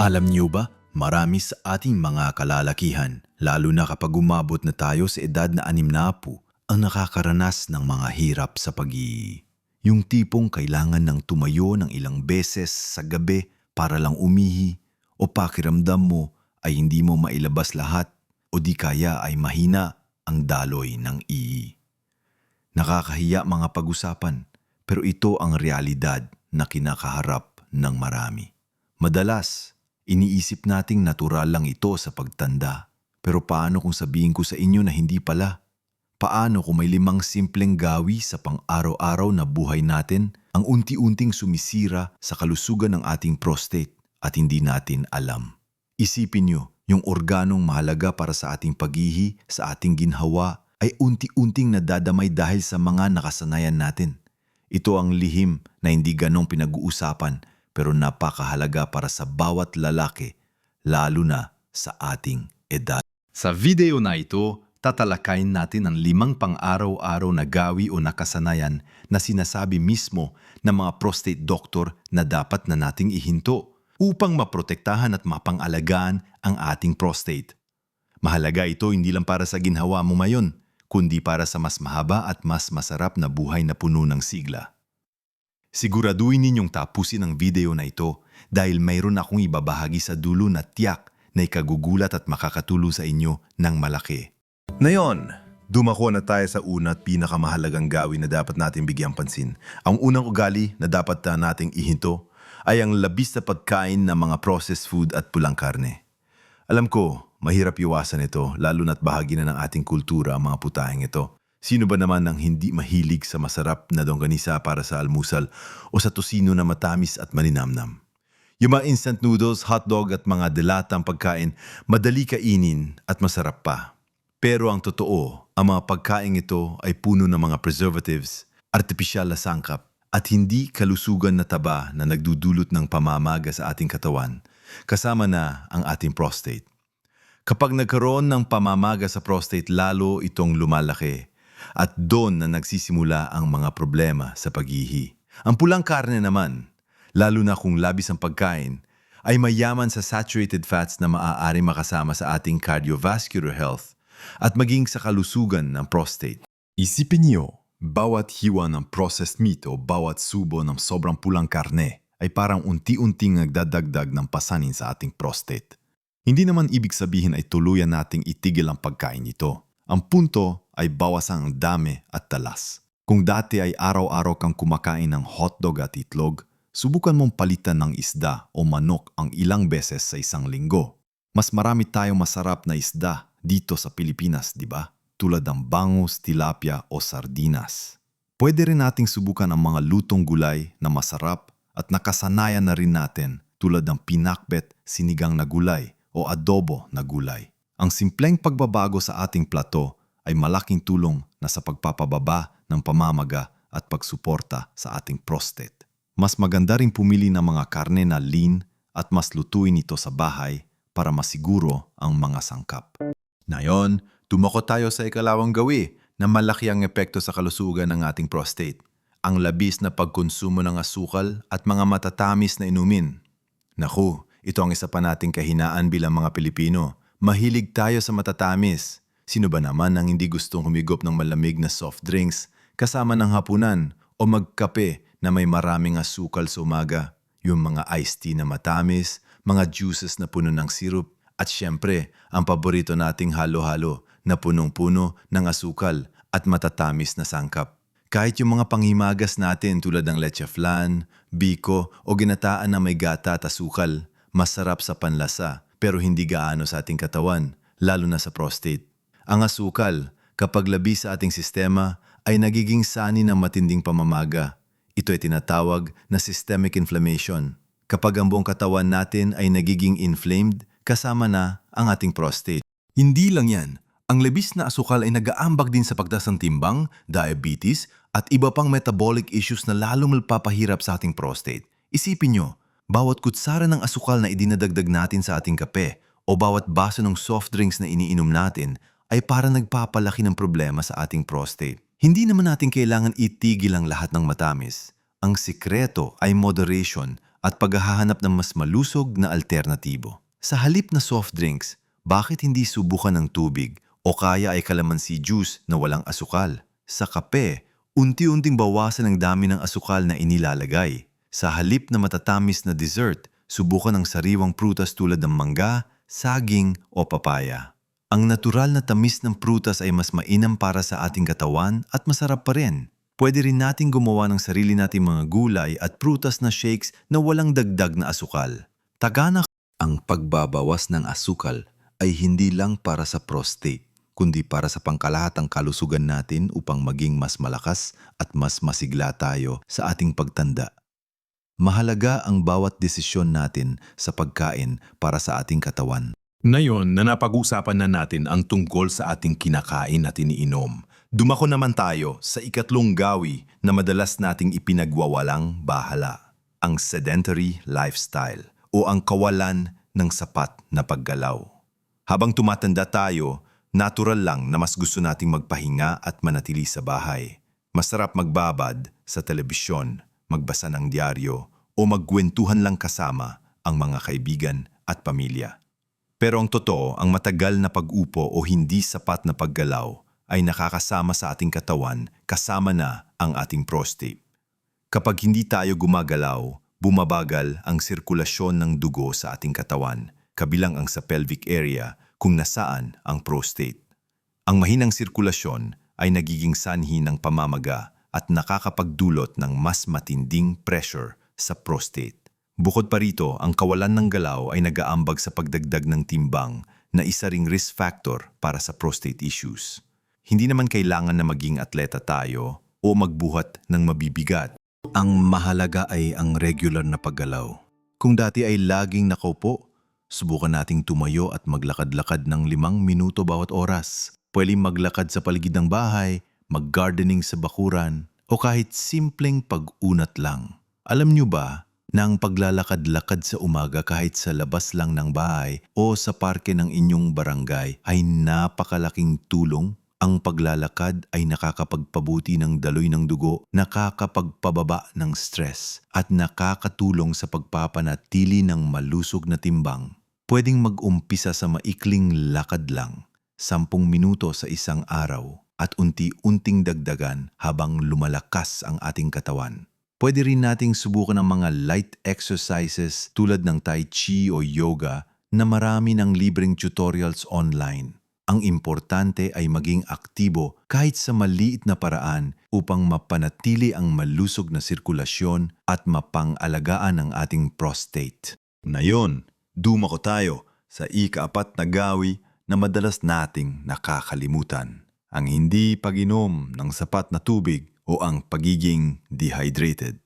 Alam niyo ba, marami sa ating mga kalalakihan, lalo na kapag umabot na tayo sa edad na anim na po, ang nakakaranas ng mga hirap sa pag Yung tipong kailangan ng tumayo ng ilang beses sa gabi para lang umihi o pakiramdam mo ay hindi mo mailabas lahat o di kaya ay mahina ang daloy ng ii. Nakakahiya mga pag-usapan pero ito ang realidad na kinakaharap ng marami. Madalas, iniisip nating natural lang ito sa pagtanda. Pero paano kung sabihin ko sa inyo na hindi pala? Paano kung may limang simpleng gawi sa pang-araw-araw na buhay natin ang unti-unting sumisira sa kalusugan ng ating prostate at hindi natin alam? Isipin nyo, yung organong mahalaga para sa ating paghihi, sa ating ginhawa, ay unti-unting nadadamay dahil sa mga nakasanayan natin. Ito ang lihim na hindi ganong pinag-uusapan pero napakahalaga para sa bawat lalaki, lalo na sa ating edad. Sa video na ito, tatalakayin natin ang limang pang-araw-araw na gawi o nakasanayan na sinasabi mismo ng mga prostate doctor na dapat na nating ihinto upang maprotektahan at mapangalagaan ang ating prostate. Mahalaga ito hindi lang para sa ginhawa mo mayon, kundi para sa mas mahaba at mas masarap na buhay na puno ng sigla. Siguraduhin ninyong tapusin ang video na ito dahil mayroon akong ibabahagi sa dulo na tiyak na ikagugulat at makakatulong sa inyo ng malaki. Ngayon, dumako na tayo sa una at pinakamahalagang gawin na dapat natin bigyang pansin. Ang unang ugali na dapat na nating ihinto ay ang labis na pagkain ng mga processed food at pulang karne. Alam ko, mahirap iwasan ito lalo na't bahagi na ng ating kultura ang mga putahing ito. Sino ba naman ang hindi mahilig sa masarap na dongganisa para sa almusal o sa tosino na matamis at maninamnam? Yung mga instant noodles, hotdog at mga delatang pagkain, madali kainin at masarap pa. Pero ang totoo, ang mga pagkain ito ay puno ng mga preservatives, artipisyal na sangkap, at hindi kalusugan na taba na nagdudulot ng pamamaga sa ating katawan, kasama na ang ating prostate. Kapag nagkaroon ng pamamaga sa prostate, lalo itong lumalaki at doon na nagsisimula ang mga problema sa paghihi. Ang pulang karne naman, lalo na kung labis ang pagkain, ay mayaman sa saturated fats na maaari makasama sa ating cardiovascular health at maging sa kalusugan ng prostate. Isipin niyo, bawat hiwa ng processed meat o bawat subo ng sobrang pulang karne ay parang unti-unting nagdadagdag ng pasanin sa ating prostate. Hindi naman ibig sabihin ay tuluyan nating itigil ang pagkain nito. Ang punto ay bawasan ang dami at talas. Kung dati ay araw-araw kang kumakain ng hotdog at itlog, subukan mong palitan ng isda o manok ang ilang beses sa isang linggo. Mas marami tayong masarap na isda dito sa Pilipinas, di ba? Tulad ng bangus, tilapia o sardinas. Pwede rin nating subukan ang mga lutong gulay na masarap at nakasanayan na rin natin tulad ng pinakbet, sinigang na gulay o adobo na gulay. Ang simpleng pagbabago sa ating plato ay malaking tulong na sa pagpapababa ng pamamaga at pagsuporta sa ating prostate. Mas maganda rin pumili ng mga karne na lean at mas lutuin ito sa bahay para masiguro ang mga sangkap. Ngayon, tumako tayo sa ikalawang gawi na malaki ang epekto sa kalusugan ng ating prostate. Ang labis na pagkonsumo ng asukal at mga matatamis na inumin. Naku, ito ang isa pa nating kahinaan bilang mga Pilipino. Mahilig tayo sa matatamis. Sino ba naman ang hindi gustong humigop ng malamig na soft drinks kasama ng hapunan o magkape na may maraming asukal sa umaga? Yung mga iced tea na matamis, mga juices na puno ng syrup, at syempre, ang paborito nating halo-halo na punong-puno ng asukal at matatamis na sangkap. Kahit yung mga panghimagas natin tulad ng leche flan, biko o ginataan na may gata at asukal, masarap sa panlasa pero hindi gaano sa ating katawan, lalo na sa prostate. Ang asukal, kapag labi sa ating sistema, ay nagiging sani ng matinding pamamaga. Ito ay tinatawag na systemic inflammation. Kapag ang buong katawan natin ay nagiging inflamed, kasama na ang ating prostate. Hindi lang yan. Ang lebis na asukal ay nag-aambag din sa pagtaas ng timbang, diabetes, at iba pang metabolic issues na lalong magpapahirap sa ating prostate. Isipin nyo, bawat kutsara ng asukal na idinadagdag natin sa ating kape o bawat baso ng soft drinks na iniinom natin ay para nagpapalaki ng problema sa ating prostate. Hindi naman natin kailangan itigil ang lahat ng matamis. Ang sikreto ay moderation at paghahanap ng mas malusog na alternatibo. Sa halip na soft drinks, bakit hindi subukan ng tubig o kaya ay kalamansi juice na walang asukal? Sa kape, unti-unting bawasan ang dami ng asukal na inilalagay. Sa halip na matatamis na dessert, subukan ng sariwang prutas tulad ng mangga, saging o papaya. Ang natural na tamis ng prutas ay mas mainam para sa ating katawan at masarap pa rin. Pwede rin nating gumawa ng sarili nating mga gulay at prutas na shakes na walang dagdag na asukal. Tagana ang pagbabawas ng asukal ay hindi lang para sa prostate, kundi para sa pangkalahatang kalusugan natin upang maging mas malakas at mas masigla tayo sa ating pagtanda. Mahalaga ang bawat desisyon natin sa pagkain para sa ating katawan. Ngayon na napag-usapan na natin ang tungkol sa ating kinakain at iniinom, dumako naman tayo sa ikatlong gawi na madalas nating ipinagwawalang bahala, ang sedentary lifestyle o ang kawalan ng sapat na paggalaw. Habang tumatanda tayo, natural lang na mas gusto nating magpahinga at manatili sa bahay. Masarap magbabad sa telebisyon, magbasa ng dyaryo o magkwentuhan lang kasama ang mga kaibigan at pamilya. Pero ang totoo, ang matagal na pag-upo o hindi sapat na paggalaw ay nakakasama sa ating katawan kasama na ang ating prostate. Kapag hindi tayo gumagalaw, bumabagal ang sirkulasyon ng dugo sa ating katawan, kabilang ang sa pelvic area kung nasaan ang prostate. Ang mahinang sirkulasyon ay nagiging sanhi ng pamamaga at nakakapagdulot ng mas matinding pressure sa prostate. Bukod pa rito, ang kawalan ng galaw ay nagaambag sa pagdagdag ng timbang na isa ring risk factor para sa prostate issues. Hindi naman kailangan na maging atleta tayo o magbuhat ng mabibigat. Ang mahalaga ay ang regular na paggalaw. Kung dati ay laging nakaupo, subukan nating tumayo at maglakad-lakad ng limang minuto bawat oras. Pwedeng maglakad sa paligid ng bahay, mag-gardening sa bakuran, o kahit simpleng pag-unat lang. Alam nyo ba na ang paglalakad-lakad sa umaga kahit sa labas lang ng bahay o sa parke ng inyong barangay ay napakalaking tulong? Ang paglalakad ay nakakapagpabuti ng daloy ng dugo, nakakapagpababa ng stress, at nakakatulong sa pagpapanatili ng malusog na timbang. Pwedeng mag-umpisa sa maikling lakad lang, sampung minuto sa isang araw, at unti-unting dagdagan habang lumalakas ang ating katawan. Pwede rin nating subukan ang mga light exercises tulad ng Tai Chi o yoga na marami ng libreng tutorials online. Ang importante ay maging aktibo kahit sa maliit na paraan upang mapanatili ang malusog na sirkulasyon at mapangalagaan ang ating prostate. Ngayon, dumako tayo sa ikaapat na gawi na madalas nating nakakalimutan. Ang hindi pag-inom ng sapat na tubig o ang pagiging dehydrated.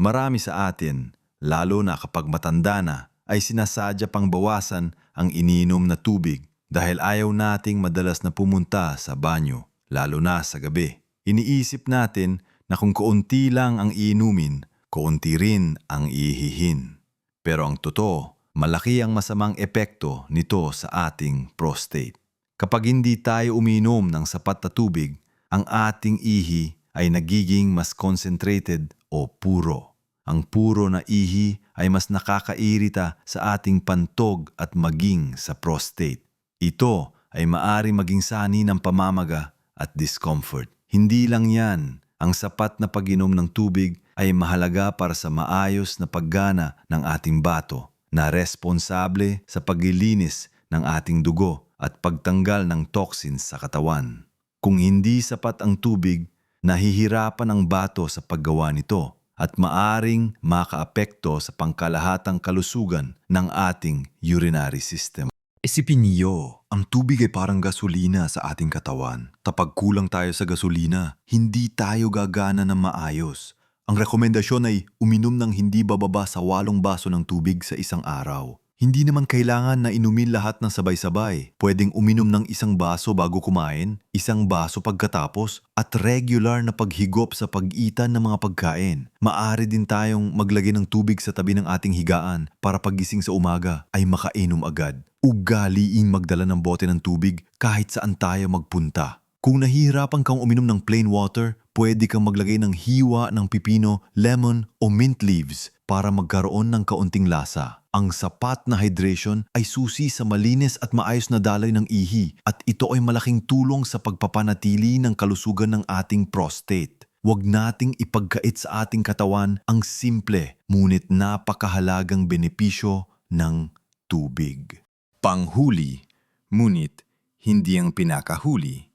Marami sa atin, lalo na kapag matanda na, ay sinasadya pang bawasan ang iniinom na tubig dahil ayaw nating madalas na pumunta sa banyo, lalo na sa gabi. Iniisip natin na kung kaunti lang ang iinumin, kaunti rin ang ihihin. Pero ang totoo, malaki ang masamang epekto nito sa ating prostate. Kapag hindi tayo uminom ng sapat na tubig, ang ating ihi ay nagiging mas concentrated o puro. Ang puro na ihi ay mas nakakairita sa ating pantog at maging sa prostate. Ito ay maari maging sani ng pamamaga at discomfort. Hindi lang yan, ang sapat na pag-inom ng tubig ay mahalaga para sa maayos na paggana ng ating bato na responsable sa paglilinis ng ating dugo at pagtanggal ng toxins sa katawan. Kung hindi sapat ang tubig, nahihirapan ang bato sa paggawa nito at maaring makaapekto sa pangkalahatang kalusugan ng ating urinary system. Isipin niyo, ang tubig ay parang gasolina sa ating katawan. Kapag kulang tayo sa gasolina, hindi tayo gagana ng maayos. Ang rekomendasyon ay uminom ng hindi bababa sa walong baso ng tubig sa isang araw. Hindi naman kailangan na inumin lahat ng sabay-sabay. Pwedeng uminom ng isang baso bago kumain, isang baso pagkatapos, at regular na paghigop sa pag-itan ng mga pagkain. Maari din tayong maglagay ng tubig sa tabi ng ating higaan para pagising sa umaga ay makainom agad. Ugaliin magdala ng bote ng tubig kahit saan tayo magpunta. Kung nahihirapan kang uminom ng plain water, pwede kang maglagay ng hiwa ng pipino, lemon o mint leaves para magkaroon ng kaunting lasa. Ang sapat na hydration ay susi sa malinis at maayos na daloy ng ihi at ito ay malaking tulong sa pagpapanatili ng kalusugan ng ating prostate. Huwag nating ipagkait sa ating katawan ang simple ngunit napakahalagang benepisyo ng tubig. Panghuli, ngunit hindi ang pinakahuli.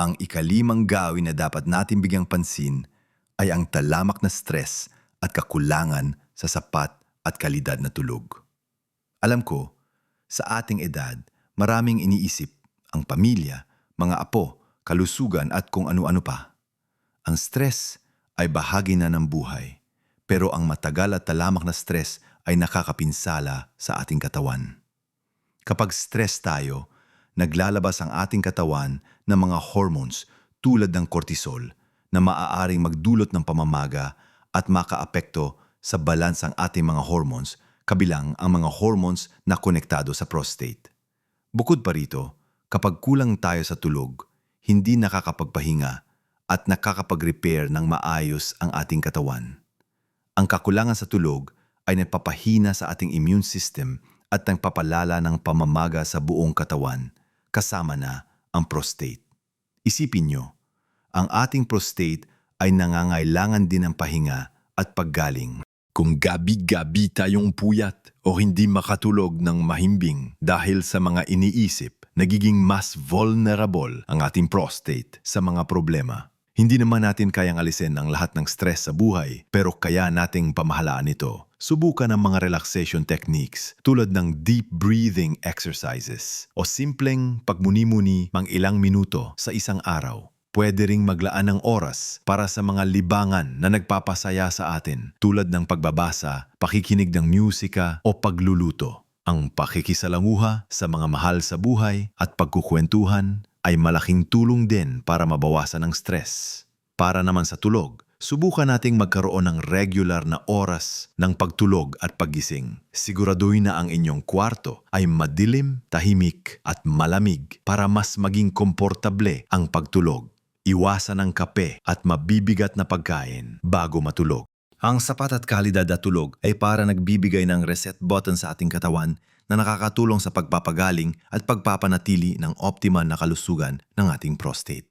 Ang ikalimang gawin na dapat natin bigyang pansin ay ang talamak na stress at kakulangan sa sapat at kalidad na tulog. Alam ko, sa ating edad, maraming iniisip ang pamilya, mga apo, kalusugan at kung ano-ano pa. Ang stress ay bahagi na ng buhay, pero ang matagal at talamak na stress ay nakakapinsala sa ating katawan. Kapag stress tayo, naglalabas ang ating katawan ng mga hormones tulad ng cortisol na maaaring magdulot ng pamamaga at makaapekto sa balance ang ating mga hormones kabilang ang mga hormones na konektado sa prostate. Bukod pa rito, kapag kulang tayo sa tulog, hindi nakakapagpahinga at nakakapag-repair ng maayos ang ating katawan. Ang kakulangan sa tulog ay nagpapahina sa ating immune system at nagpapalala ng pamamaga sa buong katawan, kasama na ang prostate. Isipin nyo, ang ating prostate ay nangangailangan din ng pahinga at paggaling. Kung gabi-gabi tayong puyat o hindi makatulog ng mahimbing dahil sa mga iniisip, nagiging mas vulnerable ang ating prostate sa mga problema. Hindi naman natin kayang alisin ang lahat ng stress sa buhay, pero kaya nating pamahalaan ito. Subukan ang mga relaxation techniques tulad ng deep breathing exercises o simpleng pagmuni-muni mang ilang minuto sa isang araw. Pwede ring maglaan ng oras para sa mga libangan na nagpapasaya sa atin tulad ng pagbabasa, pakikinig ng musika o pagluluto. Ang pakikisalamuha sa mga mahal sa buhay at pagkukwentuhan ay malaking tulong din para mabawasan ang stress. Para naman sa tulog, subukan nating magkaroon ng regular na oras ng pagtulog at paggising. Siguraduhin na ang inyong kwarto ay madilim, tahimik at malamig para mas maging komportable ang pagtulog. Iwasan ang kape at mabibigat na pagkain bago matulog. Ang sapat at kalidad na tulog ay para nagbibigay ng reset button sa ating katawan na nakakatulong sa pagpapagaling at pagpapanatili ng optimal na kalusugan ng ating prostate.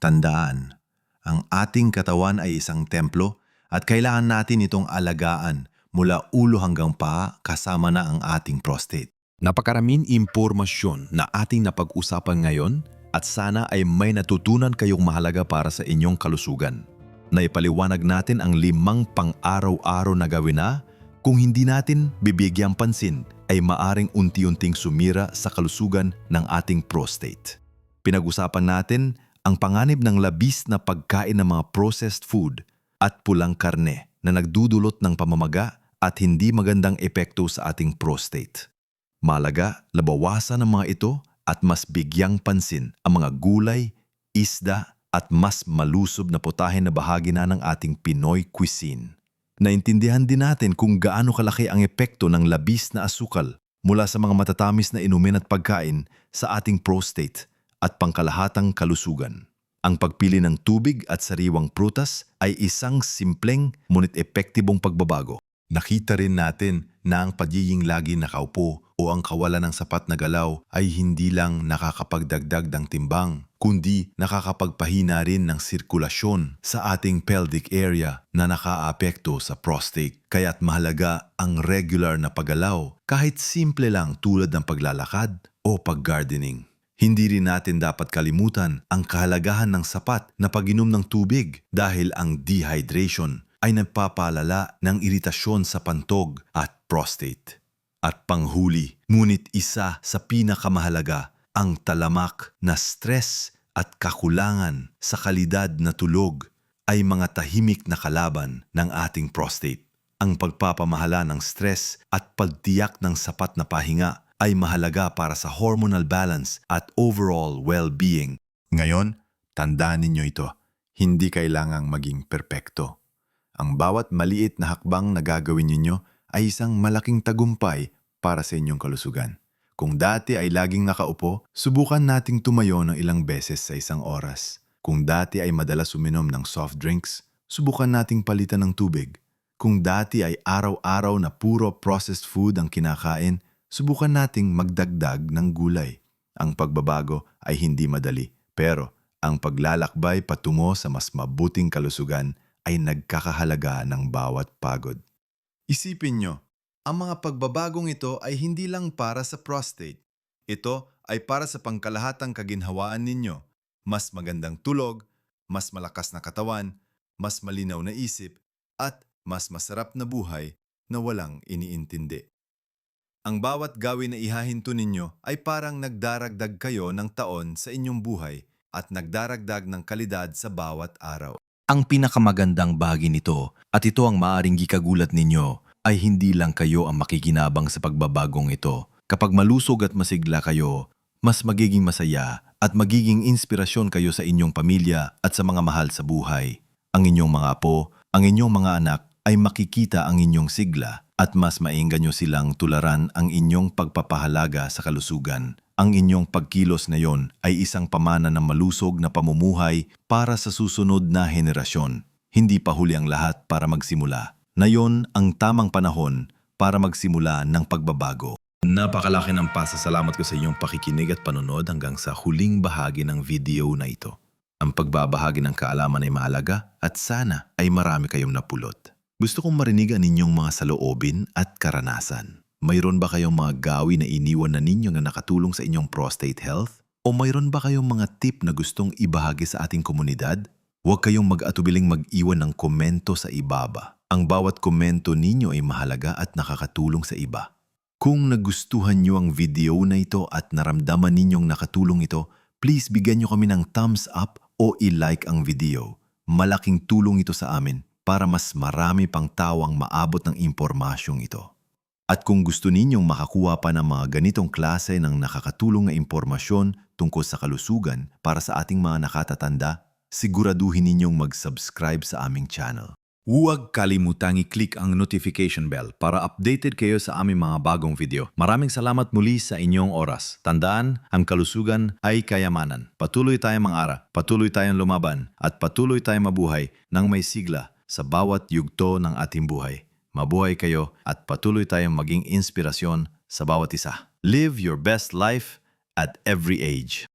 Tandaan, ang ating katawan ay isang templo at kailangan natin itong alagaan mula ulo hanggang paa kasama na ang ating prostate. Napakaraming impormasyon na ating napag-usapan ngayon at sana ay may natutunan kayong mahalaga para sa inyong kalusugan. Naipaliwanag natin ang limang pang-araw-araw na gawin na kung hindi natin bibigyang pansin ay maaring unti-unting sumira sa kalusugan ng ating prostate. Pinag-usapan natin ang panganib ng labis na pagkain ng mga processed food at pulang karne na nagdudulot ng pamamaga at hindi magandang epekto sa ating prostate. Malaga, labawasan ang mga ito at mas bigyang pansin ang mga gulay, isda at mas malusob na putahe na bahagi na ng ating Pinoy cuisine. Naintindihan din natin kung gaano kalaki ang epekto ng labis na asukal mula sa mga matatamis na inumin at pagkain sa ating prostate at pangkalahatang kalusugan. Ang pagpili ng tubig at sariwang prutas ay isang simpleng ngunit epektibong pagbabago. Nakita rin natin na ang pagiging lagi nakaupo o ang kawalan ng sapat na galaw ay hindi lang nakakapagdagdag ng timbang, kundi nakakapagpahina rin ng sirkulasyon sa ating pelvic area na nakaapekto sa prostate. Kaya't mahalaga ang regular na paggalaw kahit simple lang tulad ng paglalakad o paggardening. Hindi rin natin dapat kalimutan ang kahalagahan ng sapat na pag-inom ng tubig dahil ang dehydration ay nagpapalala ng iritasyon sa pantog at prostate. At panghuli, ngunit isa sa pinakamahalaga, ang talamak na stress at kakulangan sa kalidad na tulog ay mga tahimik na kalaban ng ating prostate. Ang pagpapamahala ng stress at pagtiyak ng sapat na pahinga ay mahalaga para sa hormonal balance at overall well-being. Ngayon, tandaan ninyo ito, hindi kailangang maging perpekto. Ang bawat maliit na hakbang na gagawin ninyo ay isang malaking tagumpay para sa inyong kalusugan. Kung dati ay laging nakaupo, subukan nating tumayo ng ilang beses sa isang oras. Kung dati ay madalas uminom ng soft drinks, subukan nating palitan ng tubig. Kung dati ay araw-araw na puro processed food ang kinakain, subukan nating magdagdag ng gulay. Ang pagbabago ay hindi madali, pero ang paglalakbay patungo sa mas mabuting kalusugan ay nagkakahalaga ng bawat pagod. Isipin nyo, ang mga pagbabagong ito ay hindi lang para sa prostate. Ito ay para sa pangkalahatang kaginhawaan ninyo. Mas magandang tulog, mas malakas na katawan, mas malinaw na isip, at mas masarap na buhay na walang iniintindi. Ang bawat gawin na ihahinto ninyo ay parang nagdaragdag kayo ng taon sa inyong buhay at nagdaragdag ng kalidad sa bawat araw. Ang pinakamagandang bahagi nito at ito ang maaring gikagulat ninyo ay hindi lang kayo ang makikinabang sa pagbabagong ito. Kapag malusog at masigla kayo, mas magiging masaya at magiging inspirasyon kayo sa inyong pamilya at sa mga mahal sa buhay. Ang inyong mga apo, ang inyong mga anak ay makikita ang inyong sigla at mas mainggan nyo silang tularan ang inyong pagpapahalaga sa kalusugan. Ang inyong pagkilos na yon ay isang pamana ng malusog na pamumuhay para sa susunod na henerasyon. Hindi pa huli ang lahat para magsimula. Na yon ang tamang panahon para magsimula ng pagbabago. Napakalaki ng pasasalamat ko sa inyong pakikinig at panonood hanggang sa huling bahagi ng video na ito. Ang pagbabahagi ng kaalaman ay mahalaga at sana ay marami kayong napulot. Gusto kong marinig ang inyong mga saloobin at karanasan. Mayroon ba kayong mga gawi na iniwan na ninyo na nakatulong sa inyong prostate health? O mayroon ba kayong mga tip na gustong ibahagi sa ating komunidad? Huwag kayong mag-atubiling mag-iwan ng komento sa ibaba. Ang bawat komento ninyo ay mahalaga at nakakatulong sa iba. Kung nagustuhan nyo ang video na ito at naramdaman ninyong nakatulong ito, please bigyan nyo kami ng thumbs up o i-like ang video. Malaking tulong ito sa amin para mas marami pang tawang maabot ng impormasyong ito. At kung gusto ninyong makakuha pa ng mga ganitong klase ng nakakatulong na impormasyon tungkol sa kalusugan para sa ating mga nakatatanda, siguraduhin ninyong mag-subscribe sa aming channel. Huwag kalimutang i-click ang notification bell para updated kayo sa aming mga bagong video. Maraming salamat muli sa inyong oras. Tandaan, ang kalusugan ay kayamanan. Patuloy tayong mangara, patuloy tayong lumaban, at patuloy tayong mabuhay ng may sigla sa bawat yugto ng ating buhay. Mabuhay kayo at patuloy tayong maging inspirasyon sa bawat isa. Live your best life at every age.